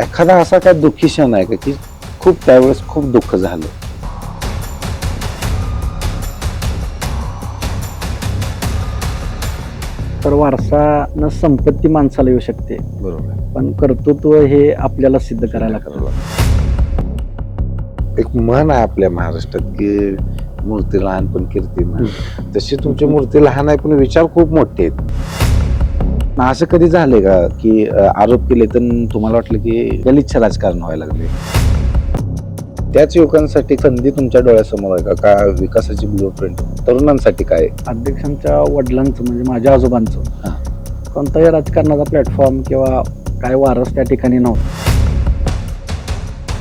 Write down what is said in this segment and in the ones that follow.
एखादा असा काय दुःखी क्षण आहे का की खूप त्यावेळेस खूप दुःख झालं? तर वारसा न संपत्ती माणसाला येऊ शकते. बरोबर. पण कर्तृत्व हे आपल्याला सिद्ध करायला एक म्हण आहे आपल्या महाराष्ट्रात की मूर्ती लहान पण कीर्ती तशी तुमची मूर्ती लहान आहे पण विचार खूप मोठे आहेत. असं कधी झालंय का की आरोप केले तर तुम्हाला वाटलं की गलिच्छ राजकारण व्हायला लागले? त्याच युवकांसाठी संधी तुमच्या डोळ्यासमोर आहे का? विकासाची ब्लू प्रिंट तरुणांसाठी काय? अध्यक्षांच्या वडिलांचं म्हणजे माझ्या आजोबांचं. हा. कोणताही राजकारणाचा प्लॅटफॉर्म किंवा काय वारस त्या ठिकाणी नव्हतं.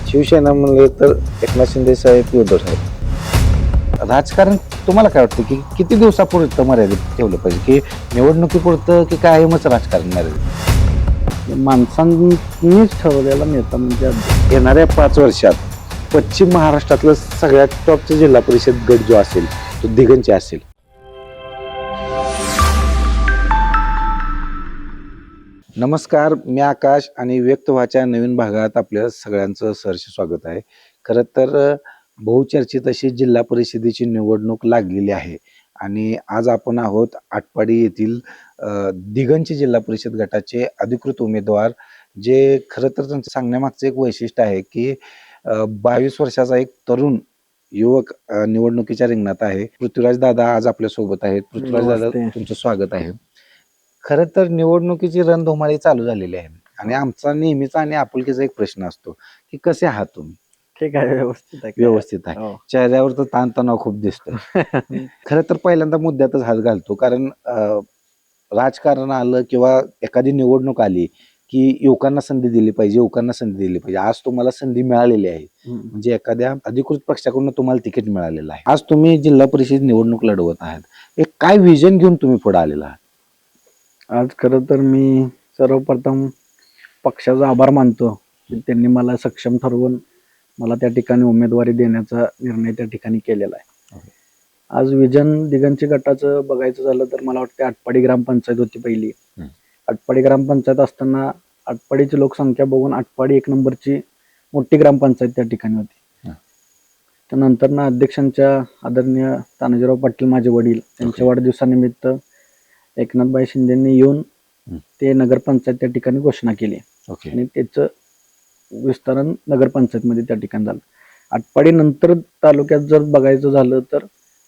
शिवसेना म्हणले तर एकनाथ शिंदे साहेब उद्धव साहेब. राजकारण तुम्हाला काय वाटतं की किती दिवसापुरतं मर्यादित ठेवलं पाहिजे? की निवडणुकीपुरतं की कायमच राजकारण मर्यादित? माणसांनीच ठरवलेला नेता म्हणजे. येणाऱ्या पाच वर्षात पश्चिम महाराष्ट्रातलं सगळ्यात टॉपचं जिल्हा परिषद गट जो असेल तो दिगंचे असेल. नमस्कार मी आकाश आणि व्यक्त व्हाच्या नवीन भागात आपल्या सगळ्यांचं सहर्ष स्वागत आहे. खरं तर बहुचर्चित अशी जिल्हा परिषदेची निवडणूक लागलेली आहे. आणि आज आपण आहोत आटपाडी येथील अ, दिगंची जिल्हा परिषद गटाचे अधिकृत उमेदवार जे खरं तर त्यांचं सांगण्यामागचं एक वैशिष्ट्य आहे की बावीस वर्षाचा एक तरुण युवक निवडणुकीच्या रिंगणात आहे. पृथ्वीराज दादा आज आपल्यासोबत आहेत. पृथ्वीराज दादा. तुमचं स्वागत आहे. खरं तर निवडणुकीची रणधुमाळी चालू झालेली आहे. आणि आमचा नेहमीचा आणि आपुलकीचा एक प्रश्न असतो की कसे आहात तुम्ही? ठीक आहे व्यवस्थित आहे व्यवस्थित आहे. हो. चेहऱ्यावर तर ताणतणाव खूप दिसतो खरं तर पहिल्यांदा मुद्द्यातच हात घालतो कारण अं, राजकारण आलं किंवा एखादी निवडणूक आली की युवकांना संधी दिली पाहिजे युवकांना संधी दिली पाहिजे. आज तुम्हाला संधी मिळालेली आहे. हम्म. म्हणजे एखाद्या अधिकृत पक्षाकडून तुम्हाला तिकीट मिळालेलं आहे. आज तुम्ही जिल्हा परिषद निवडणूक लढवत आहात. एक काय विजन घेऊन तुम्ही पुढे आलेला आहात? आज खरं तर मी सर्वप्रथम पक्षाचा आभार मानतो की त्यांनी मला सक्षम ठरवून मला त्या ठिकाणी उमेदवारी देण्याचा निर्णय त्या ठिकाणी केलेला आहे. आज विजन दिगंची गटाचं बघायचं झालं तर मला वाटतं आटपाडी ग्रामपंचायत होती पहिली. आटपाडी ग्रामपंचायत असताना आटपाडीची लोकसंख्या बघून आटपाडी एक नंबरची मोठी ग्रामपंचायत त्या ठिकाणी होती. त्यानंतर ना अध्यक्षांच्या आदरणीय तानाजीराव पाटील माझे वडील त्यांच्या. वाढदिवसानिमित्त एकनाथबाई शिंदेंनी येऊन. ते नगरपंचायत त्या ठिकाणी घोषणा केली आणि त्याचं विस्तारण नगरपंचायतमध्ये त्या ठिकाणी झालं. आटपाडी नंतर तालुक्यात जर बघायचं झालं तर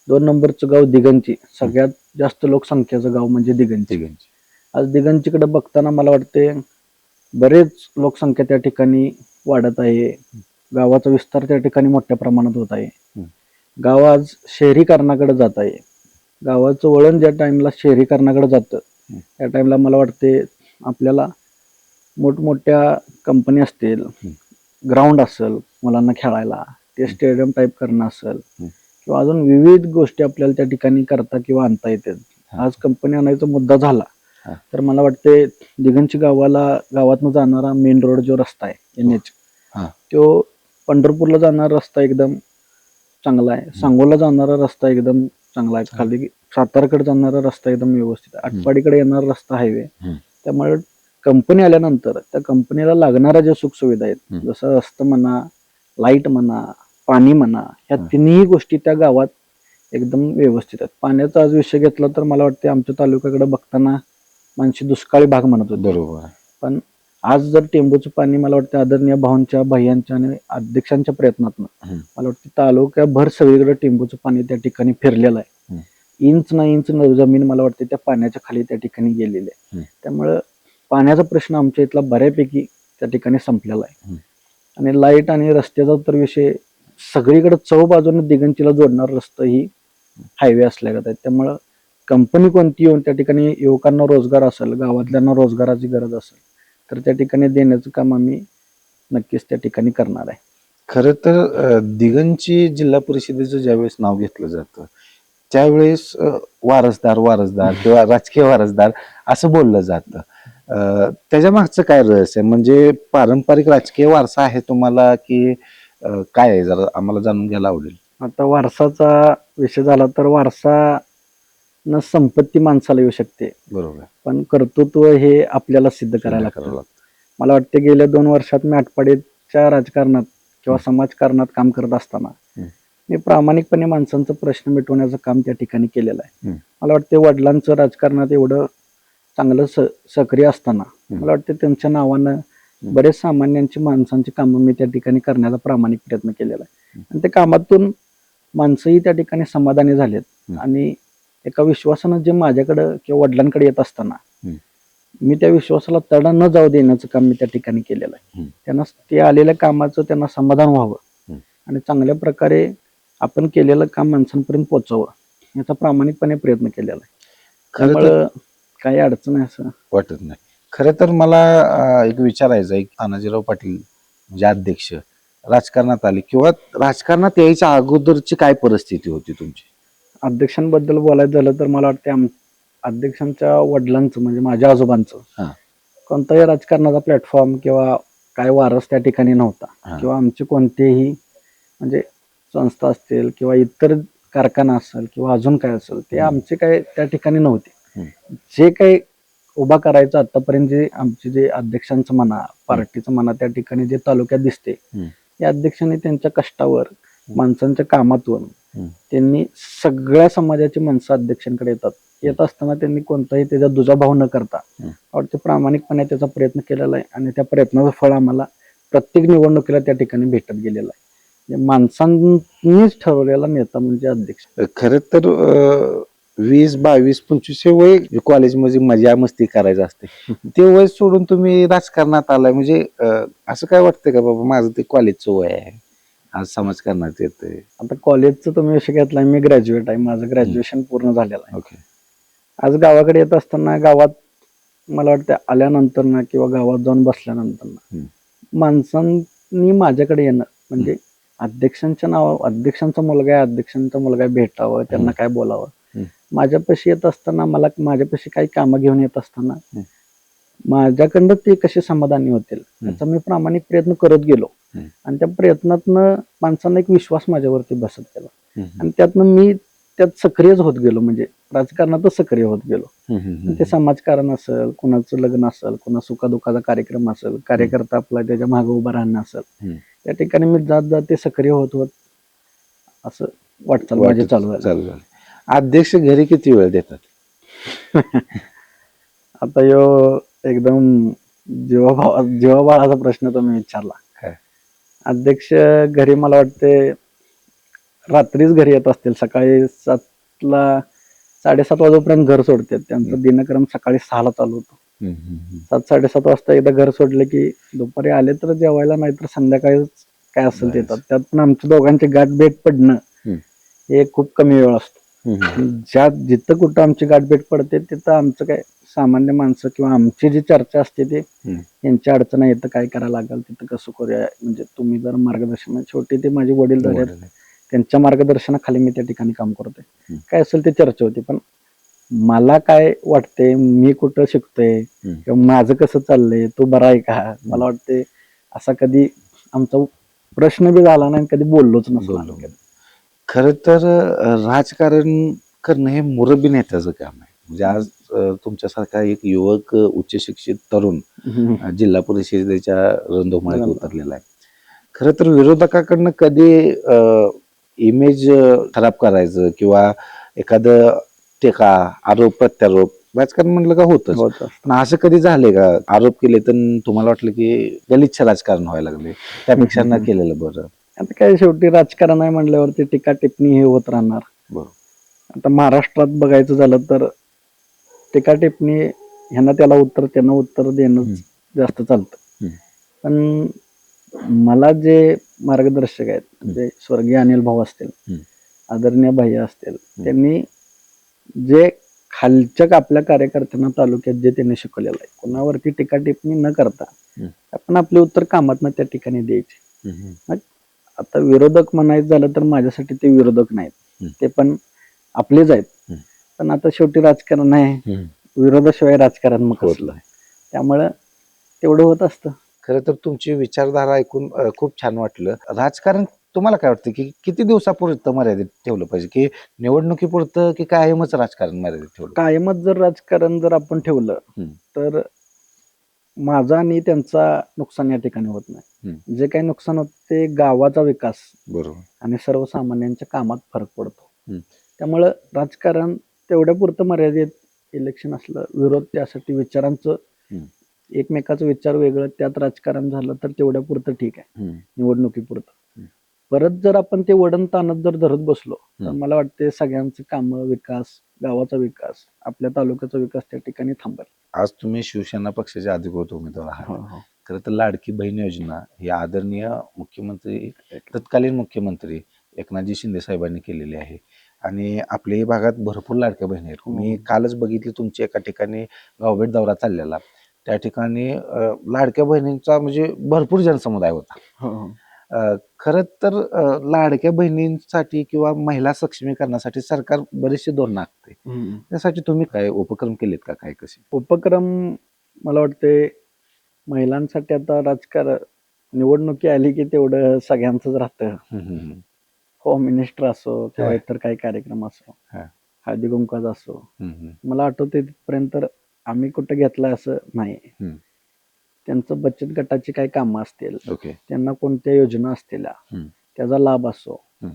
दोन नंबरचं गाव दिगंची सगळ्यात जास्त लोकसंख्येचं गाव म्हणजे दिगंची. आज दिगंचीकडे बघताना मला वाटते बरेच लोकसंख्या त्या ठिकाणी वाढत आहे. गावाचा विस्तार त्या ठिकाणी मोठ्या प्रमाणात होत आहे. गाव आज शहरीकरणाकडे जात आहे. गावाचं वळण ज्या टाइमला शहरीकरणाकडे जातं. त्या टाइमला मला वाटते आपल्याला मोठमोठ्या कंपनी असतील ग्राउंड असेल मुलांना खेळायला ते स्टेडियम टाईप करणं असेल. किंवा अजून विविध गोष्टी आपल्याला त्या ठिकाणी करता किंवा आणता येतात. आज कंपनी आणायचा मुद्दा झाला. तर मला वाटते दिगंची गावाला गावातनं जाणारा मेन रोड जो रस्ता आहे एन एच हा. तो पंढरपूरला जाणारा रस्ता एकदम चांगला आहे सांगोला जाणारा रस्ता एकदम चांगला आहे खाली सातारकडे जाणारा रस्ता एकदम व्यवस्थित आहे. आटपाडीकडे येणारा रस्ता हायवे. त्यामुळे कंपनी आल्यानंतर त्या कंपनीला लागणाऱ्या ज्या सुखसुविधा आहेत. जसं रस्ता म्हणा लाइट म्हणा पाणी म्हणा ह्या. तिन्ही गोष्टी त्या गावात एकदम व्यवस्थित आहेत पाण्याचा आज विषय घेतला तर मला वाटते आमच्या तालुक्याकडे बघताना माणशी दुष्काळी भाग म्हणत होते बरोबर आज जर टेंबूचं पाणी मला वाटतं आदरणीय भावांच्या भैयांच्या आणि अध्यक्षांच्या प्रयत्नातून. मला वाटतं तालुक्याभर सगळीकडे टेंबूचं पाणी त्या ठिकाणी फिरलेलं आहे. इंच ना इंच न जमीन मला वाटते त्या पाण्याच्या खाली त्या ठिकाणी गेलेली आहे. त्यामुळं पाण्याचा प्रश्न आमच्या इथला बऱ्यापैकी त्या ठिकाणी संपलेला आहे. आणि लाइट आणि रस्त्याचा तर विषय सगळीकडे चौ बाजूने दिगंचीला जोडणार रस्ता ही हायवे असल्यागत आहे. त्यामुळं कंपनी कोणती येऊन त्या ठिकाणी युवकांना रोजगार असेल गावातल्यांना रोजगाराची गरज असेल तर त्या ठिकाणी देण्याचं काम आम्ही नक्कीच त्या ठिकाणी करणार आहे. खरं तर दिगंची जिल्हा परिषदेचं ज्यावेळेस नाव घेतलं जातं त्यावेळेस वारसदार वारसदार किंवा राजकीय वारसदार असं बोललं जातं. त्याच्या मागचं काय रहस्य? आहे म्हणजे पारंपरिक राजकीय वारसा आहे तुम्हाला की अ, काय आहे? जरा आम्हाला जाणून घ्यायला आवडेल. आता वारसाचा विषय झाला तर वारसा न संपत्ती माणसाला येऊ शकते. बरोबर. पण कर्तृत्व हे आपल्याला सिद्ध करायला करावं लागतं. लागतं. मला वाटते गेल्या दोन वर्षात मी आटपाडीच्या राजकारणात किंवा समाजकारणात काम करत असताना हम्म. मी प्रामाणिकपणे माणसांचा प्रश्न मिटवण्याचं काम त्या ठिकाणी केलेलं आहे. हम्म. मला वाटते वडिलांचं राजकारणात एवढं चांगलं स सक्रिय असताना. मला वाटते त्यांच्या नावानं बरेच सामान्यांची माणसांची कामं मी त्या ठिकाणी करण्याचा प्रामाणिक प्रयत्न केलेला आहे. आणि त्या कामातून माणसंही त्या ठिकाणी समाधानी झालेत. आणि एका विश्वासानं जे माझ्याकडं किंवा वडिलांकडे येत असताना. मी त्या विश्वासाला तडा न जाऊ देण्याचं काम मी त्या ठिकाणी केलेलं आहे. त्यांना ते आलेल्या कामाचं त्यांना समाधान व्हावं. आणि चांगल्या प्रकारे आपण केलेलं काम माणसांपर्यंत पोहोचावं याचा प्रामाणिकपणे प्रयत्न केलेला आहे. त्यामुळं काही अडचण आहे असं वाटत नाही खरं तर मला अं, एक विचारायचं आहे तानाजीराव पाटील म्हणजे अध्यक्ष राजकारणात आले किंवा राजकारणात यायच्या अगोदरची काय परिस्थिती होती तुमची अध्यक्षांबद्दल बोलायचं झालं तर मला वाटते आम अध्यक्षांच्या वडिलांचं म्हणजे माझ्या आजोबांचं हा. कोणताही राजकारणाचा प्लॅटफॉर्म किंवा काय वारस त्या ठिकाणी नव्हता हा. किंवा आमचे कोणतेही म्हणजे संस्था असतील किंवा इतर कारखाना असेल किंवा अजून काय असेल ते. आमचे काय त्या ठिकाणी नव्हते. जे काही उभा करायचं आतापर्यंत जे आमचे जे अध्यक्षांचं म्हणा पार्टीचं म्हणा त्या ठिकाणी जे तालुक्यात दिसते. या अध्यक्षांनी त्यांच्या कष्टावर माणसांच्या कामातून. त्यांनी सगळ्या समाजाची माणसं अध्यक्षांकडे येतात येत असताना त्यांनी कोणताही त्याचा दुजाभाव न करता. वाटते प्रामाणिकपणे त्याचा प्रयत्न केलेला आहे आणि त्या प्रयत्नाचं फळ आम्हाला प्रत्येक निवडणुकीला त्या ठिकाणी भेटत गेलेलं आहे म्हणजे माणसांनीच ठरवलेला नेता म्हणजे अध्यक्ष खरं तर वीस बावीस पंचवीस हे वय कॉलेजमध्ये मजा मस्ती करायचं असते. ते वय सोडून तुम्ही राजकारणात आलाय. म्हणजे असं काय वाटतंय का बाबा माझं ते कॉलेजचं वय आहे? आज समाजकारणात येतंय. आता कॉलेजचं तुम्ही विषय घेतलाय मी ग्रॅज्युएट आहे. माझं ग्रॅज्युएशन पूर्ण झालेलं आहे. ओके आज गावाकडे येत असताना गावात मला वाटतं आल्यानंतर ना किंवा गावात जाऊन बसल्यानंतर ना. माणसांनी माझ्याकडे येणं म्हणजे अध्यक्षांच्या नाव अध्यक्षांचा मुलगा आहे अध्यक्षांचा मुलगा भेटावं त्यांना काय बोलावं. माझ्यापाशी येत असताना मला माझ्यापाशी काही कामं घेऊन येत असताना. माझ्याकडनं ते कसे समाधानी होतील याचा मी प्रामाणिक प्रयत्न करत गेलो. आणि त्या प्रयत्नातनं माणसांना एक विश्वास माझ्यावरती बसत गेला. आणि त्यातनं मी त्यात सक्रियच होत गेलो म्हणजे राजकारणातच सक्रिय होत गेलो. ते समाजकारण असेल कुणाचं लग्न असेल कुणा सुखादुखाचा कार्यक्रम असेल कार्यकर्ता आपला त्याच्यामागे उभा राहणं असेल. त्या ठिकाणी मी जात जात ते सक्रिय होत होत असं वाटचाल माझी चालू झालं अध्यक्ष घरी किती वेळ देतात आता यो एकदम जीवाभावा जीवाभावाचा प्रश्न तुम्ही विचारला? अध्यक्ष घरी मला वाटते रात्रीच घरी येत असतील सकाळी सातला साडेसात वाजेपर्यंत घर सोडतात त्यांचं दिनक्रम सकाळी सहाला चालू होतो. सात साडेसात वाजता एकदा घर सोडले की दुपारी आले तर जेवायला नाहीतर संध्याकाळी काय असेल ते जायचं. येतात त्यात पण आमच्या दोघांचे गाठ भेट पडणं. हे खूप कमी वेळ असतो. ज्या जिथं कुठं आमची गाठ भेट पडते तिथं आमचं काय सामान्य माणसं किंवा आमची जी चर्चा असते ते. यांच्या अडचण येतं काय करायला लागेल तिथं कसं करूया म्हणजे तुम्ही जर मार्गदर्शन शेवटी ते माझे वडील झाले. त्यांच्या मार्गदर्शनाखाली मी त्या ठिकाणी काम करतोय. काय असेल ते चर्चा होती पण मला काय वाटते मी कुठं शिकतोय. किंवा माझं कसं चाललंय तो बरा आहे का मला वाटते असा कधी आमचा प्रश्न बी झाला नाही कधी बोललोच नसलो. खरं तर अं, राजकारण करणं हे मुरबी नेत्याचं काम आहे म्हणजे आज अं, तुमच्यासारखा एक युवक अं, उच्च शिक्षित तरुण. अं, जिल्हा परिषदेच्या रंधोमाळीत. उतरलेला आहे खरं तर विरोधकाकडनं कधी इमेज खराब करायचं किंवा एखादं टीका आरोप प्रत्यारोप राजकारण म्हणलं का होतच होत. पण असं कधी झालंय का आरोप केले तर तुम्हाला वाटलं की गलिच्छ राजकारण व्हायला लागले त्यापेक्षा न हम्म. केलेलं बरं आता काय शेवटी राजकारण आहे म्हणल्यावरती टीका टिप्पणी हे होत राहणार. आता महाराष्ट्रात बघायचं झालं तर टीका टिप्पणी ह्यांना त्याला उत्तर त्यांना उत्तर देणं. जास्त चालतं. पण मला जे मार्गदर्शक आहेत म्हणजे स्वर्गीय अनिल भाऊ असतील. आदरणीय भैया असतील त्यांनी जे खालच्या आपल्या कार्यकर्त्यांना तालुक्यात जे त्यांनी शिकवलेलं आहे कोणावरती टीका टिप्पणी न करता. आपण आपले उत्तर कामातनं त्या ठिकाणी द्यायचे हम्म. आता विरोधक म्हणायचं झालं तर माझ्यासाठी ते विरोधक नाहीत. ते पण आपलेच आहेत. पण आता शेवटी राजकारण आहे. विरोधाशिवाय राजकारण मग होत कसलं त्यामुळं तेवढं होत असतं. खरं तर तुमची विचारधारा ऐकून खूप छान वाटलं. राजकारण तुम्हाला काय वाटतं की किती दिवसापुरतं मर्यादित ठेवलं पाहिजे? की निवडणुकीपुरतं की कायमच राजकारण मर्यादित ठेवलं? कायमच जर राजकारण जर आपण ठेवलं. तर माझं आणि त्यांचा नुकसान या ठिकाणी होत नाही जे काही नुकसान होत ते गावाचा विकास बरोबर आणि सर्वसामान्यांच्या कामात फरक पडतो. त्यामुळं राजकारण तेवढ्या पुरतं मर्यादित इलेक्शन असलं विरोध त्यासाठी विचारांचं. एकमेकाचं विचार वेगळं त्यात राजकारण झालं तर तेवढ्या पुरतं ठीक आहे. निवडणुकीपुरतं. परत जर आपण ते वडण ताणत जर धरत बसलो तर. मला वाटते सगळ्यांचं कामं विकास गावाचा विकास आपल्या तालुक्याचा विकास त्या ठिकाणी थांबेल. आज तुम्ही शिवसेना पक्षाचे अधिकृत उमेदवार आहात. हो, खरं तर लाडकी बहीण योजना ही आदरणीय मुख्यमंत्री तत्कालीन मुख्यमंत्री एकनाथजी शिंदे साहेबांनी केलेली आहे. आणि आपल्याही भागात भरपूर लाडक्या बहिणी आहेत. हो. मी कालच बघितली तुमच्या एका ठिकाणी गावभेट दौरा चाललेला. त्या ठिकाणी लाडक्या बहिणींचा म्हणजे भरपूर जनसमुदाय होता. हो, खरं तर लाडक्या बहिणींसाठी किंवा महिला सक्षमीकरणासाठी सरकार बरेचसे धोरणं आखते. त्यासाठी तुम्ही काय उपक्रम केलेत का काय कसे? उपक्रम मला वाटते महिलांसाठी आता राजकारण निवडणुकी आली की तेवढं सगळ्यांचंच राहतं. होम मिनिस्टर असो किंवा. इतर काही कार्यक्रम असो. हळदी कुंकाचा असो. मला आठवते तिथपर्यंत आम्ही कुठं घेतलं असं नाही. त्यांचं बचत गटाची काही कामं असतील ओके त्यांना कोणत्या योजना असतील हम्म. त्याचा लाभ असो हम्म.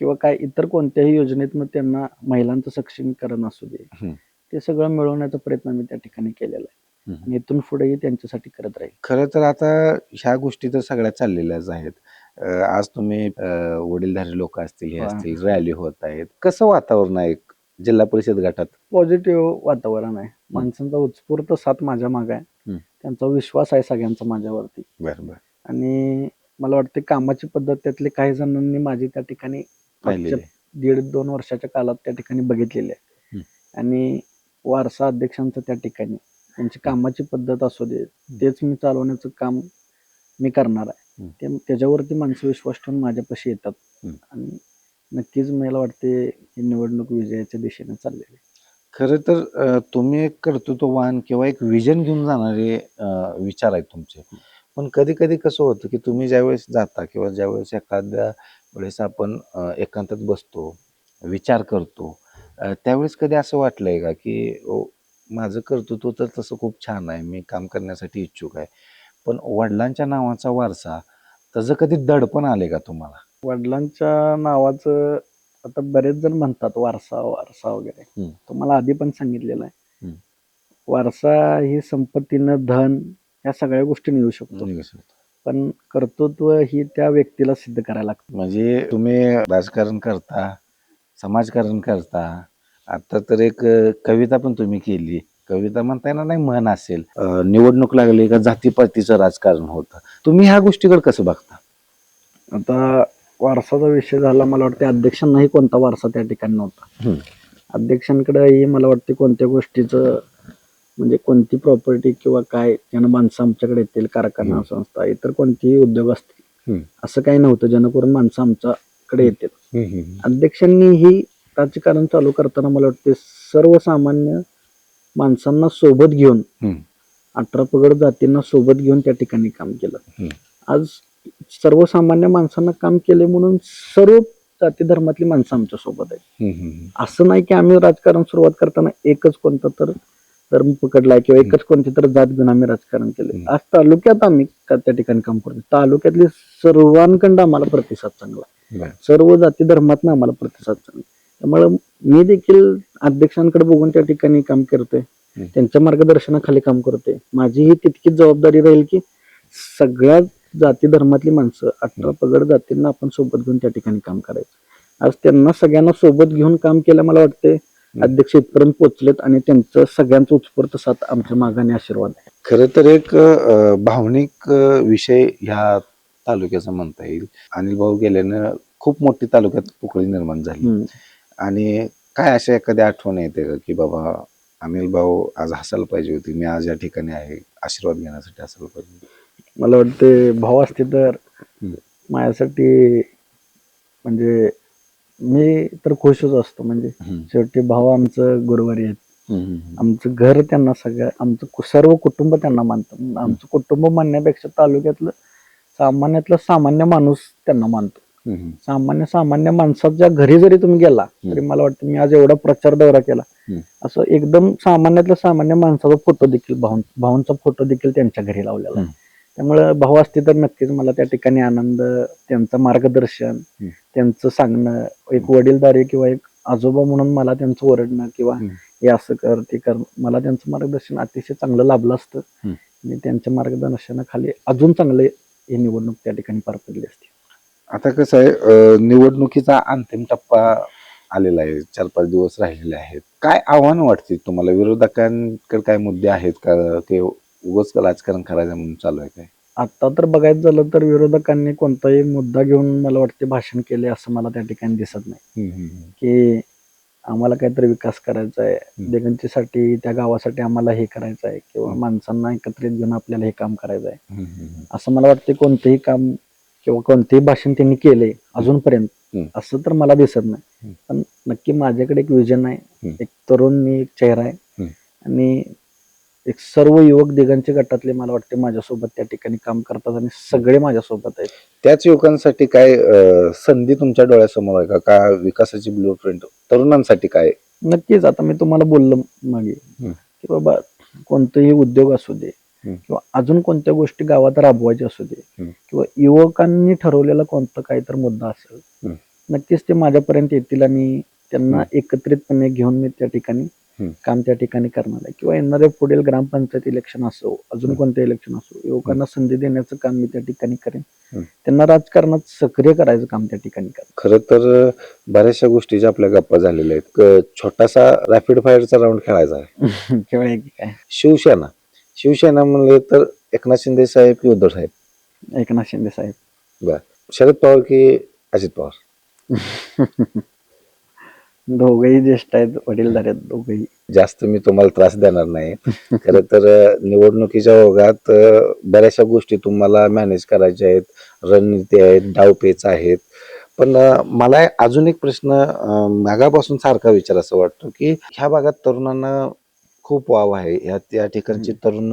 किंवा काय इतर कोणत्याही योजनेतनं त्यांना महिलांचं सक्षमीकरण असू दे. ते सगळं मिळवण्याचा प्रयत्न मी त्या ठिकाणी केलेला आहे आणि इथून पुढेही त्यांच्यासाठी करत राहील खरं तर आता ह्या गोष्टी तर सगळ्या चाललेल्याच आहेत अं, आज तुम्ही अं, वडीलधारी लोक असतील हे हा. असतील रॅली होत आहेत कसं वातावरण आहे जिल्हा परिषद गटात पॉझिटिव्ह वातावरण आहे माणसांचा उत्स्फूर्त साथ माझ्या मागे आहे. त्यांचा विश्वास आहे सगळ्यांचा माझ्यावरती बरं बरं आणि मला वाटते कामाची पद्धत त्यातले काही जणांनी माझी त्या ठिकाणी पाहिलेलं दीड दोन वर्षाच्या काळात त्या ठिकाणी बघितलेली आहे. आणि वारसा अध्यक्षांचं त्या ठिकाणी त्यांची कामाची पद्धत असू दे तेच मी चालवण्याचं काम मी करणार आहे. ते त्याच्यावरती माणसं विश्वास ठेवून माझ्यापाशी येतात. आणि नक्कीच मला वाटते ही निवडणूक विजयाच्या दिशेने चाललेली आहे. खरं तर तुम्ही एक कर्तृत्ववान किंवा एक विजन घेऊन जाणारे विचार आहेत तुमचे. पण कधी कधी कसं होतं की तुम्ही ज्यावेळेस जाता किंवा ज्यावेळेस एखाद्या वेळेस आपण एकांतात बसतो विचार करतो त्यावेळेस कधी असं वाटलंय का की माझं कर्तृत्व तर तसं खूप छान आहे मी काम करण्यासाठी इच्छुक आहे. पण वडिलांच्या नावाचा वारसा त्याचं कधी दडपण आले का तुम्हाला? वडिलांच्या नावाचं आता बरेच जण म्हणतात वारसा वारसा वगैरे. हम्म. तुम्हाला आधी पण सांगितलेलं आहे. हम्म. वारसा ही संपत्तीनं धन या सगळ्या गोष्टी येऊ शकतो. पण कर्तृत्व ही त्या व्यक्तीला सिद्ध करायला लागतं. म्हणजे तुम्ही राजकारण करता समाजकारण करता आता तर एक अ, कविता पण तुम्ही केली. कविता म्हणता येणार नाही म्हण असेल. अ, निवडणूक लागली का जातीपातीचं राजकारण होतं. तुम्ही ह्या गोष्टीकडे कसं बघता? आता वारसाचा विषय झाला मला वाटते अध्यक्षांनाही कोणता वारसा त्या ठिकाणी नव्हता. अध्यक्षांकडेही मला वाटते कोणत्या गोष्टीचं म्हणजे कोणती प्रॉपर्टी किंवा काय ज्यानं माणसं आमच्याकडे येतील कारखाना. संस्था इतर कोणतेही उद्योग असतील. असं काही नव्हतं जेणेकरून माणसं आमच्याकडे येतील अध्यक्षांनी ही राजकारण चालू करताना मला वाटते सर्वसामान्य माणसांना सोबत घेऊन. अठरा पगड जातींना सोबत घेऊन त्या ठिकाणी काम केलं. आज सर्वसामान्य माणसांना काम केले म्हणून सर्व जाती धर्मातली माणसं आमच्यासोबत आहेत असं नाही की आम्ही राजकारण सुरुवात करताना एकच कोणता तर धर्म पकडलाय किंवा एकच कोणती तर जात घेऊन आम्ही राजकारण केले. आज तालुक्यात आम्ही त्या ठिकाणी काम करतो तालुक्यातली सर्वांकडं आम्हाला प्रतिसाद चांगला. सर्व जाती धर्मातनं आम्हाला प्रतिसाद चांगला. त्यामुळे मी देखील अध्यक्षांकडे बघून त्या ठिकाणी काम करतोय. त्यांच्या मार्गदर्शनाखाली काम करतोय माझी ही तितकीच जबाबदारी राहील की सगळ्या जाती धर्मातली माणसं अठरा पगड जातींना आपण सोबत घेऊन त्या ठिकाणी काम करायचं. आज त्यांना सगळ्यांना सोबत घेऊन काम केलं मला वाटते अध्यक्ष इथपर्यंत पोहोचलेत आणि त्यांचं सगळ्यांचं उत्स्फूर्त साथ आमच्या मागाने आशीर्वाद आहे. खरं तर एक भावनिक विषय ह्या तालुक्याचा म्हणता येईल. अनिल भाऊ गेल्यानं खूप मोठी तालुक्यात पोकळी निर्माण झाली. आणि काय अशा एखादी आठवण येते का की बाबा अनिल भाऊ आज हसायला पाहिजे होती मी आज या ठिकाणी आहे आशीर्वाद घेण्यासाठी असायला पाहिजे मला वाटते भाव असते तर. माझ्यासाठी म्हणजे मी तर खुशच असतो म्हणजे. शेवटी भाव आमचं गुरुवारी आहेत. आमचं घर त्यांना सगळं आमचं सर्व कुटुंब त्यांना मानतं आमचं कुटुंब म्हणण्यापेक्षा तालुक्यातलं सामान्यातलं सामान्य माणूस त्यांना मानतो. सामान्य सामान्य माणसाच्या घरी जरी तुम्ही गेला तरी मला वाटतं मी आज एवढा प्रचार दौरा केला. असं एकदम सामान्यातल्या सामान्य माणसाचा फोटो देखील भाऊ भाऊंचा फोटो देखील त्यांच्या घरी लावलेला. त्यामुळे भाऊ असते तर नक्कीच मला त्या ठिकाणी आनंद त्यांचं मार्गदर्शन. त्यांचं सांगणं एक वडीलधारी किंवा एक आजोबा म्हणून मला त्यांचं ओरडणं किंवा. हे असं कर ते कर मला त्यांचं मार्गदर्शन अतिशय चांगलं लाभलं असतं. आणि त्यांच्या मार्गदर्शनाखाली अजून चांगले ही निवडणूक त्या ठिकाणी पार पडली असते आता कसं आहे निवडणुकीचा अंतिम टप्पा आलेला आहे चार पाच दिवस राहिलेले आहेत काय आव्हान वाटते तुम्हाला विरोधकांकडे काय मुद्दे आहेत का ते उगच राजकारण करायचं म्हणून चालू आहे काय आता तर बघायचं झालं तर विरोधकांनी कोणताही मुद्दा घेऊन मला वाटते भाषण केले असं मला त्या ठिकाणी दिसत नाही की आम्हाला काहीतरी विकास करायचा आहे. दिगंतीसाठी त्या गावासाठी आम्हाला हे करायचं आहे किंवा. माणसांना एकत्रित घेऊन आपल्याला हे काम करायचं आहे असं मला वाटते कोणतेही काम किंवा कोणतेही भाषण त्यांनी केले अजूनपर्यंत. असं तर मला दिसत नाही. पण नक्की माझ्याकडे एक विजन आहे. एक तरुण मी एक चेहरा आहे. आणि एक सर्व युवक दिगंची गटातले मला वाटते माझ्यासोबत त्या ठिकाणी काम करतात आणि सगळे माझ्यासोबत आहेत त्याच युवकांसाठी काय अं, संधी तुमच्या डोळ्यासमोर आहे का का विकासाची ब्लू प्रिंट तरुणांसाठी काय नक्कीच आता मी तुम्हाला बोललो मागे हम्म. की बाबा कोणतेही उद्योग असू दे हम्म. किंवा अजून कोणत्या गोष्टी गावात राबवायच्या असू दे हम्म. किंवा युवकांनी ठरवलेला कोणता काही तर मुद्दा असेल हम्म. नक्कीच ते माझ्यापर्यंत येतील आणि त्यांना एकत्रितपणे घेऊन मी त्या ठिकाणी. काम त्या ठिकाणी करणार आहे. किंवा येणारे पुढील ग्रामपंचायत इलेक्शन असो अजून कोणते इलेक्शन असो युवकांना संधी देण्याचं काम मी त्या ठिकाणी करेन. त्यांना राजकारणात सक्रिय करायचं काम त्या ठिकाणी करेन. खरं तर बऱ्याचशा गोष्टीच्या आपल्या गप्पा झालेल्या आहेत. छोटासा रॅपिड फायरचा राऊंड खेळायचा आहे. काय? शिवसेना. शिवसेना म्हणले तर एकनाथ शिंदे साहेब की उद्धव साहेब? एकनाथ शिंदे साहेब. शरद पवार की अजित पवार? दोघही ज्येष्ठ आहेत वडीलधार दोघही. जास्त मी तुम्हाला त्रास देणार नाही. खरं तर निवडणुकीच्या ओघात बऱ्याचशा गोष्टी तुम्हाला मॅनेज करायच्या आहेत. रणनीती आहेत डावपेच आहेत. पण मला अजून एक प्रश्न मागापासून सारखा विचार असं वाटतो की ह्या भागात तरुणांना खूप वाव आहे. ह्या त्या ठिकाणची तरुण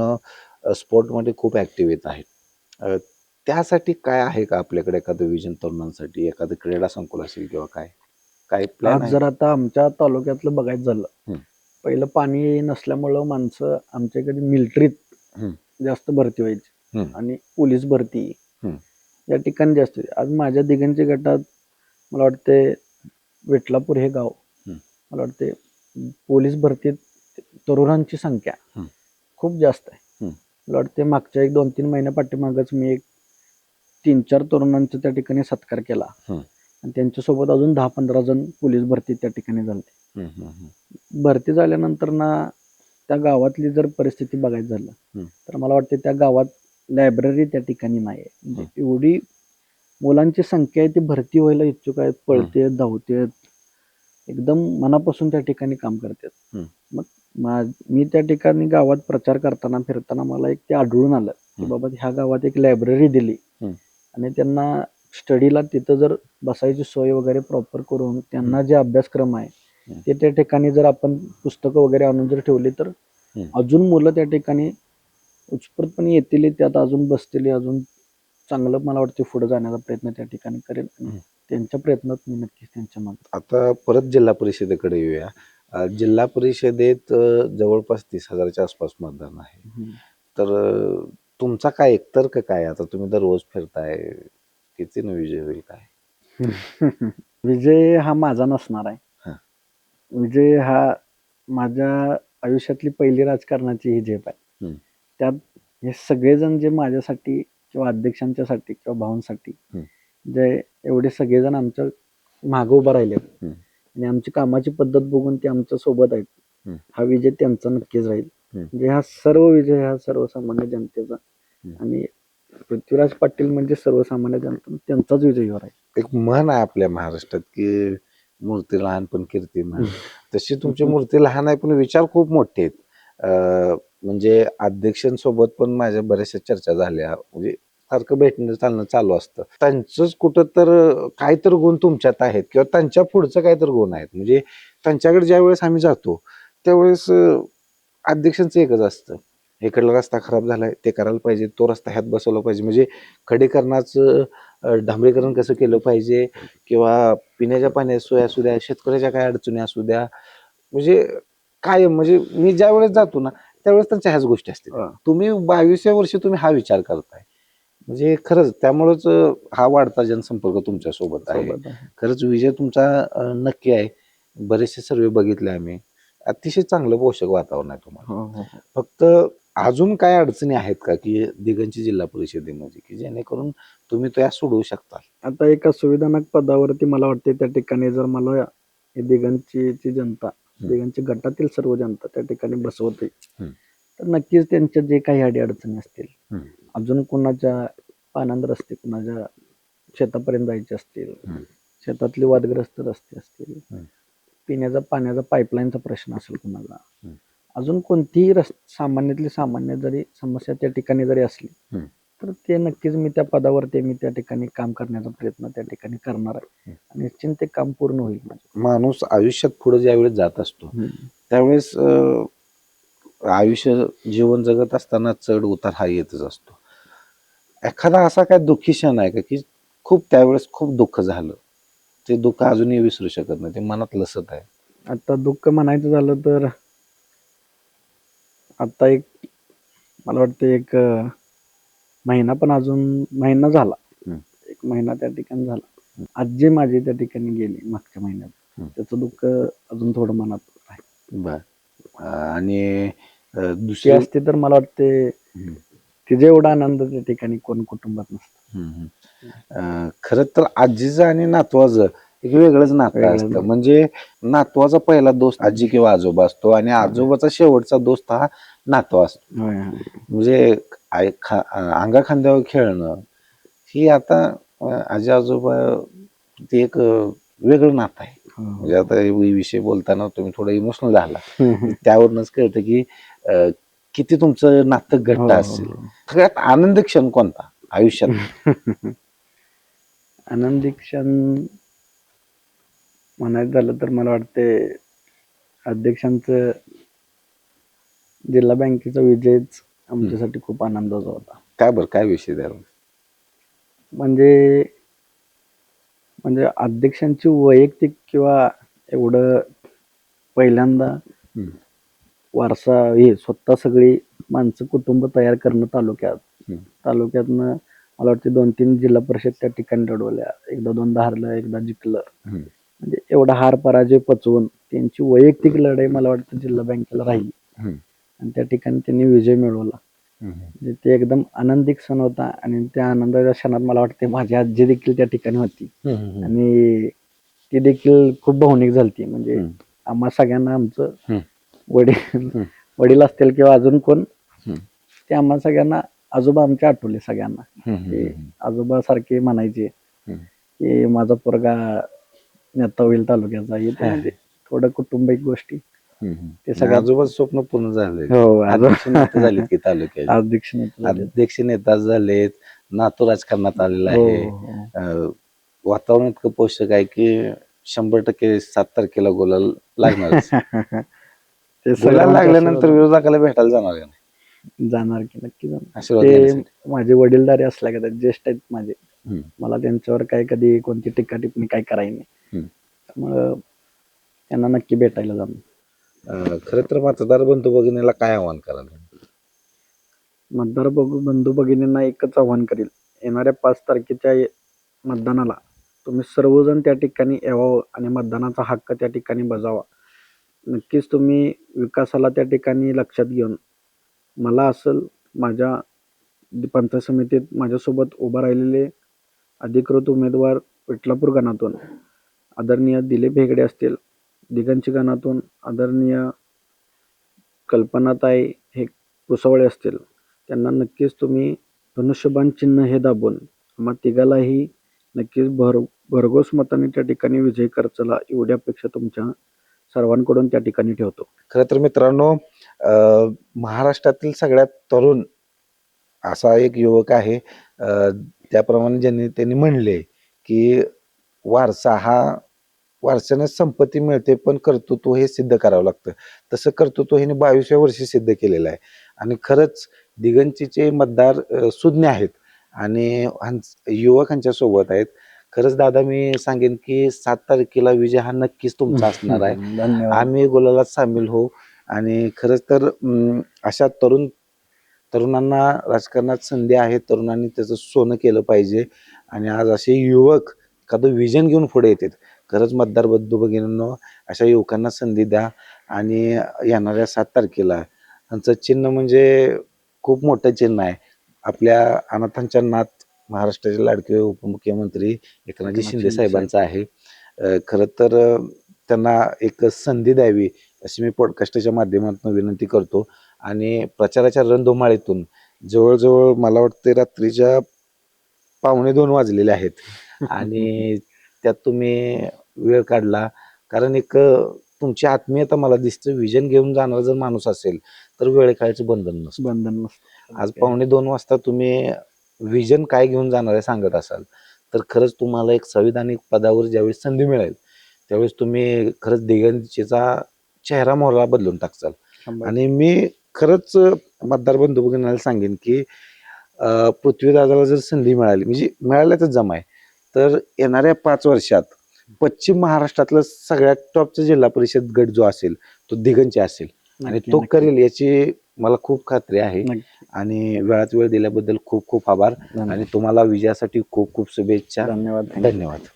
स्पोर्टमध्ये खूप ऍक्टिव्ह येत आहेत. त्यासाठी काय आहे का आपल्याकडे एखादं विजन तरुणांसाठी? एखादं क्रीडा संकुल असेल किंवा काय? काय प्लॅन आज जर आता आमच्या तालुक्यातलं बघायचं झालं. पहिलं पाणी नसल्यामुळं माणसं आमच्याकडे मिलिटरीत हम्म. जास्त भरती व्हायची. आणि पोलीस भरती. या ठिकाणी जास्त होती. आज माझ्या दिगंची गटात मला वाटते विटलापूर हे गाव. मला वाटते पोलीस भरतीत तरुणांची संख्या. खूप जास्त आहे. मला वाटते मागच्या एक दोन तीन महिन्या पाठीमागच मी एक तीन चार तरुणांचा त्या ठिकाणी सत्कार केला. आणि त्यांच्यासोबत अजून दहा पंधरा जण पोलीस भरती त्या ठिकाणी झाले. भरती झाल्यानंतर ना त्या गावातली जर परिस्थिती बघायचं झालं. तर मला वाटते त्या गावात लायब्ररी त्या ठिकाणी नाही आहे म्हणजे एवढी मुलांची संख्या आहे ती भरती व्हायला इच्छुक आहेत पळते धावतेत एकदम मनापासून त्या ठिकाणी काम करतात. मग मा- त्या ठिकाणी गावात प्रचार करताना फिरताना मला एक ते आढळून आलं की. बाबा ह्या गावात एक लायब्ररी दिली. आणि त्यांना स्टडीला तिथं जर बसायची सोय वगैरे प्रॉपर करून त्यांना जे अभ्यासक्रम आहे. ते त्या ठिकाणी जर आपण पुस्तकं वगैरे आणून जर ठेवली तर. अजून मुलं त्या ठिकाणी उत्स्फूर्तपणे येतील त्यात अजून बसतील अजून चांगलं मला वाटतं पुढे जाण्याचा प्रयत्न त्या ठिकाणी हम्म. त्यांच्या प्रयत्नात मी नक्कीच त्यांच्या मागे आता परत जिल्हा परिषदेकडे येऊया जिल्हा परिषदेत जवळपास तीस हजाराच्या आसपास मतदान आहे तर तुमचा काय एकतर्क काय आता तुम्ही दररोज फिरताय किती न विजय होईल काय विजय हा माझा नसणार आहे हा. विजय हा माझ्या आयुष्यातली पहिली राजकारणाची ही झेप आहे हम्म. त्यात हे सगळेजण जे माझ्यासाठी किंवा अध्यक्षांच्यासाठी किंवा भावांसाठी हम्म. जे एवढे सगळेजण आमच्या मागे उभं राहिले हम्म. आणि आमची कामाची पद्धत बघून ते आमच्यासोबत आहेत हम्म. हा विजय त्यांचा नक्कीच राहील हम्म. म्हणजे हा सर्व विजय हा सर्वसामान्य जनतेचा हम्म. आणि पृथ्वीराज पाटील म्हणजे सर्वसामान्य जनता. त्यांचाच विजय होणार आहे. एक म्हण आहे आपल्या महाराष्ट्रात की मूर्ती लहान पण कीर्ती म्हण. तशी तुमची मूर्ती लहान आहे पण विचार खूप मोठे आहेत. म्हणजे अध्यक्षांसोबत पण माझ्या बऱ्याचशा चर्चा झाल्या. म्हणजे सारखं भेटणं चालणं चालू असतं. त्यांचंच कुठं तर काय तर गुण तुमच्यात आहेत किंवा त्यांच्या पुढचं काय तर गुण आहेत. म्हणजे त्यांच्याकडे ज्या वेळेस आम्ही जातो त्यावेळेस अध्यक्षांचं एकच असतं. इकडला रस्ता खराब झालाय ते करायला पाहिजे तो रस्ता ह्यात बसवला पाहिजे. म्हणजे खडीकरणाचं डांबरीकरण कसं केलं पाहिजे किंवा पिण्याच्या पाण्याची सोय असू द्या शेतकऱ्याच्या काय अडचणी असू द्या म्हणजे काय म्हणजे मी ज्या वेळेस जातो ना त्यावेळेस त्यांच्या ह्याच गोष्टी असतील. तुम्ही बावीसव्या वर्षी तुम्ही हा विचार करताय. म्हणजे खरंच त्यामुळेच हा वाढता जनसंपर्क तुमच्यासोबत आहे. आहे. खरंच विजय तुमचा नक्की आहे. बरेचसे सर्वे बघितले आम्ही. अतिशय चांगलं पोषक वातावरण आहे तुम्हाला. हो, हो, हो. फक्त अजून काय अडचणी आहेत का की दिगंची जिल्हा परिषदेमध्ये की जेणेकरून तुम्ही त्या सोडवू शकता आता एका सुविधाजनक पदावरती मला वाटते त्या ठिकाणी जर मला हे दिगंची जनता दिगंची गटातील सर्व जनता त्या ठिकाणी बसवते. तर नक्कीच त्यांच्या जे काही अडी अडचणी असतील. अजून कुणाच्या पानंद रस्ते कुणाच्या शेतापर्यंत जायचे असतील. शेतातले वादग्रस्त रस्ते असतील. पिण्याचा पाण्याचा पाईपलाईनचा प्रश्न असेल कुणाला. अजून कोणतीही रस सामान्यातली सामान्य जरी समस्या त्या ठिकाणी जरी असली. तर ते नक्कीच मी त्या पदावरती मी त्या ठिकाणी काम करण्याचा प्रयत्न त्या ठिकाणी करणार आहे. आणि निश्चित ते काम पूर्ण होईल माझं. माणूस आयुष्यात पुढे ज्यावेळेस जात असतो त्यावेळेस आयुष्य जीवन जगत असताना चढ उतार हा येतच असतो. एखादा असा काय दुःखी क्षण आहे का की खूप त्यावेळेस खूप दुःख झालं ते दुःख अजूनही विसरू शकत नाही ते मनात लसत आहे? आता दुःख म्हणायचं झालं तर आता एक मला वाटतं एक अं, महिना पण अजून महिना झाला हम्म. एक महिना त्या ठिकाणी झाला आजी माझी त्या ठिकाणी गेली मागच्या महिन्यात हम्म. त्याचं दुःख अजून थोडं मनात आहे बर आणि अ, ती दुसरी असते तर मला वाटते हम्म. तिचे एवढा आनंद त्या ठिकाणी कोण कुटुंबात नसतं हम्म, हम्म. अं, खरं तर आजीचं आणि नातवाचं एक वेगळंच नातं असतं. म्हणजे नातवाचा पहिला दोस्त आजी किंवा आजोबा असतो आणि आजोबाचा शेवटचा दोस्त हा नातवा असतो. म्हणजे अंगा खांद्यावर खेळणं ही आता आजी आजोबा ते एक वेगळं नातं आहे हो. म्हणजे आता हे विषय बोलताना तुम्ही थोडं इमोशनल झाला त्यावरूनच कळतं की किती तुमचं नातं घट्ट हो, असेल हो. सगळ्यात आनंदी क्षण कोणता आयुष्यात आनंदी क्षण म्हणायचं झालं तर मला वाटते अध्यक्षांचं जिल्हा बँकेचा विजयच आमच्यासाठी खूप आनंदाचा होता काय बरं काय विषय द्याल म्हणजे म्हणजे अध्यक्षांची वैयक्तिक किंवा एवढं पहिल्यांदा. वारसा हे स्वतः सगळी माणसं कुटुंब तयार करणं तालुक्यात. तालुक्यातनं मला वाटते दोन तीन जिल्हा परिषद त्या ठिकाणी लढवल्या एकदा दोनदा हारलं एकदा जिंकलं. म्हणजे एवढा हार पराजय पचवून त्यांची वैयक्तिक लढाई मला वाटतं जिल्हा बँकेला राहिली. आणि त्या ठिकाणी त्यांनी विजय मिळवला म्हणजे ते एकदम आनंदी क्षण होता आणि त्या आनंदाच्या क्षणात मला वाटते माझी आजी देखील त्या ठिकाणी होती आणि ती देखील खूप भावनिक झालती म्हणजे. आम्हा सगळ्यांना आमचं. वडील. वडील असतील किंवा अजून कोण. ते आम्हा सगळ्यांना आजोबा आमच्या आठवले सगळ्यांना आजोबा सारखे म्हणायचे. की माझा पोरगा नेता होईल तालुक्याचा हे. ते म्हणजे थोडं कुटुंबिक गोष्टी. ते सगळ्यात- आजोबा स्वप्न पूर्ण झाले हो की तालुक्यात अध्यक्ष नेते झाले. अध्यक्ष नेता झालेत. नातू राजकारणात आलेला हो, आहे. हो. वातावरण इतकं पोषक आहे की शंभर टक्के सात तारखेला गोलाल लागणार ते गोलाल सगळ्यांच्या लागल्यानंतर विरोधकाला भेटायला जाणार का नाही? जाणार की नक्की जाणार. माझे वडीलधारी असल्या का ज्येष्ठ आहेत माझे. हम्म. मला त्यांच्यावर काय कधी कोणती टीका टिप्पणी काय करायची नाही. हम्म. त्यामुळं त्यांना नक्की भेटायला जाणं अं, खरं तर मतदार बंधू भगिनीला काय आव्हान कराल? मतदार बघू बंधू भगिनींना एकच आव्हान करेल. येणाऱ्या पाच तारखेच्या ये- मतदानाला तुम्ही सर्वजण त्या ठिकाणी यावं आणि मतदानाचा हक्क त्या ठिकाणी बजावा. नक्कीच तुम्ही विकासाला त्या ठिकाणी लक्षात घेऊन मला असेल माझ्या पंचायत समितीत माझ्यासोबत उभा राहिलेले अधिकृत उमेदवार विठलापूर गणातून. आदरणीय दिलीप हेगडे असतील. दिगंची गणातून आदरणीय कल्पनाताई हे कुसवळे असतील. त्यांना नक्कीच तुम्ही धनुष्यबाण चिन्ह हे दाबून मग तिघालाही नक्कीच भर भरघोस मताने त्या ठिकाणी विजय करचला एवढी अपेक्षा तुमच्या सर्वांकडून त्या ठिकाणी ठेवतो. खरं तर मित्रांनो महाराष्ट्रातील सगळ्यात तरुण असा एक युवक आहे. त्याप्रमाणे ज्यांनी त्यांनी म्हणले की वारसा हा वारशाने संपत्ती मिळते पण कर्तृत्व हे सिद्ध करावं लागतं. तसं कर्तृत्व हे बावीसव्या वर्षी सिद्ध केलेलं आहे. आणि खरंच दिगंचीचे मतदार सुज्ञ आहेत आणि हंच- युवक ह्यांच्या सोबत आहेत. खरंच दादा मी सांगेन की सात तारखेला विजय हा नक्कीच तुमचा असणार आहे. आम्ही गुलालात सामील होऊ. आणि खरंच तर अशा तरुण तरुणांना राजकारणात संधी आहे तरुणांनी त्याचं सोनं केलं पाहिजे. आणि आज असे युवक एखादं विजन घेऊन पुढे येतात. खरंच मतदार बंधू भगिनींनो अशा युवकांना संधी द्या. आणि येणाऱ्या सात तारखेला त्यांचं चिन्ह म्हणजे खूप मोठं चिन्ह आहे. आपल्या अनाथांच्या नाथ महाराष्ट्राचे लाडके उपमुख्यमंत्री एकनाथजी शिंदे साहेबांचं आहे. खरं तर त्यांना एक संधी द्यावी अशी मी पॉडकास्टच्या माध्यमातून विनंती करतो. आणि प्रचाराच्या रणधुमाळीतून जवळजवळ मला वाटते रात्रीच्या पावणे दोन वाजलेले आहेत. आणि त्यात तुम्ही वेळ काढला. कारण एक तुमची आत्मीयता मला दिसते. विजन घेऊन जाणारा जर माणूस असेल तर वेळ काळायचं बंधन नसतं. बंधन नसतं. आज पावणे दोन वाजता तुम्ही विजन काय घेऊन जाणार आहे सांगत असाल तर खरंच तुम्हाला एक संविधानिक पदावर ज्यावेळेस संधी मिळेल त्यावेळेस तुम्ही खरंच दिगंचेचा चेहरा मोहरा बदलून टाकचाल. आणि मी खरंच मतदार बंधू भगिनींना सांगेन की अं, पृथ्वीदादाला जर संधी मिळाली म्हणजे मिळाल्याच जमाय तर येणाऱ्या पाच वर्षात पश्चिम महाराष्ट्रातला सगळ्यात टॉपचा जिल्हा परिषद गट जो असेल तो दिगंचे असेल आणि तो. करेल याची मला खूप खात्री आहे. आणि वेळात वेळ दिल्याबद्दल खूप खूप आभार. आणि तुम्हाला विजयासाठी खूप खूप शुभेच्छा धन्यवाद धन्यवाद